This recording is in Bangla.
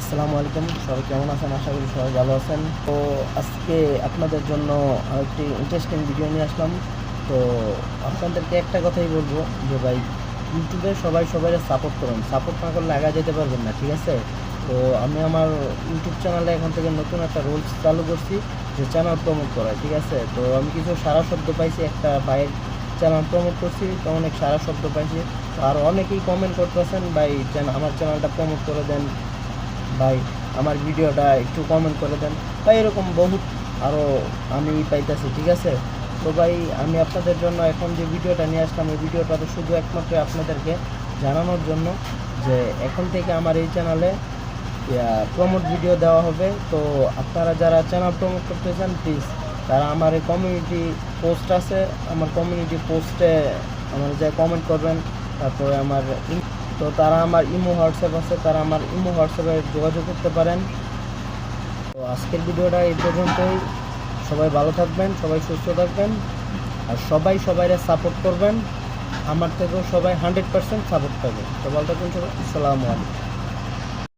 আসসালামু আলাইকুম। সবাই কেমন আছেন? আশা করি সবাই ভালো আছেন। তো আজকে আপনাদের জন্য একটি ইন্টারেস্টিং ভিডিও নিয়ে আসলাম। তো আপনাদেরকে একটা কথাই বলব যে ভাই, ইউটিউবে সবাই সবাই সাপোর্ট করুন। সাপোর্ট না করলে আগা যেতে পারবেন না, ঠিক আছে? তো আমি আমার ইউটিউব চ্যানেলে এখন থেকে নতুন একটা রুলস চালু করছি যে চ্যানেল প্রমোট করা, ঠিক আছে? তো আমি কিছু সারা শব্দ পাইছি, একটা ভাইয়ের চ্যানেল প্রমোট করছি, তো অনেক সারা শব্দ পাইছি। আর অনেকেই কমেন্ট করতেছেন, ভাই আমার চ্যানেলটা প্রমোট করে দেন। ভাই, আমার ভিডিওটা একটু কমেন্ট করে দেন। বা এরকম বহুত আরও আমি পাইতেছি, ঠিক আছে? তো ভাই, আমি আপনাদের জন্য এখন যে ভিডিওটা নিয়ে আসলাম, এই ভিডিওটা তো শুধু একমাত্র আপনাদেরকে জানানোর জন্য যে এখন থেকে আমার এই চ্যানেলে প্রমোট ভিডিও দেওয়া হবে। তো আপনারা যারা চ্যানেল প্রমোট করতে চান প্লিজ তারা আমার এই কমিউনিটি পোস্ট আছে। আমার কমিউনিটি পোস্টে আমার যা কমেন্ট করবেন, তারপরে আমার তো তারা আমার ইমো হোয়াটসঅ্যাপ আছে, তারা আমার ইমো হোয়াটসঅ্যাপে যোগাযোগ করতে পারেন। তো আজকের ভিডিওটা এই পর্যন্তই। সবাই ভালো থাকবেন, সবাই সুস্থ থাকবেন, আর সবাই সবাইরা সাপোর্ট করবেন। আমার থেকেও সবাই হান্ড্রেড পার্সেন্ট সাপোর্ট পাবে। তো ভালো থাকবেন সবাই। আসসালামু আলাইকুম।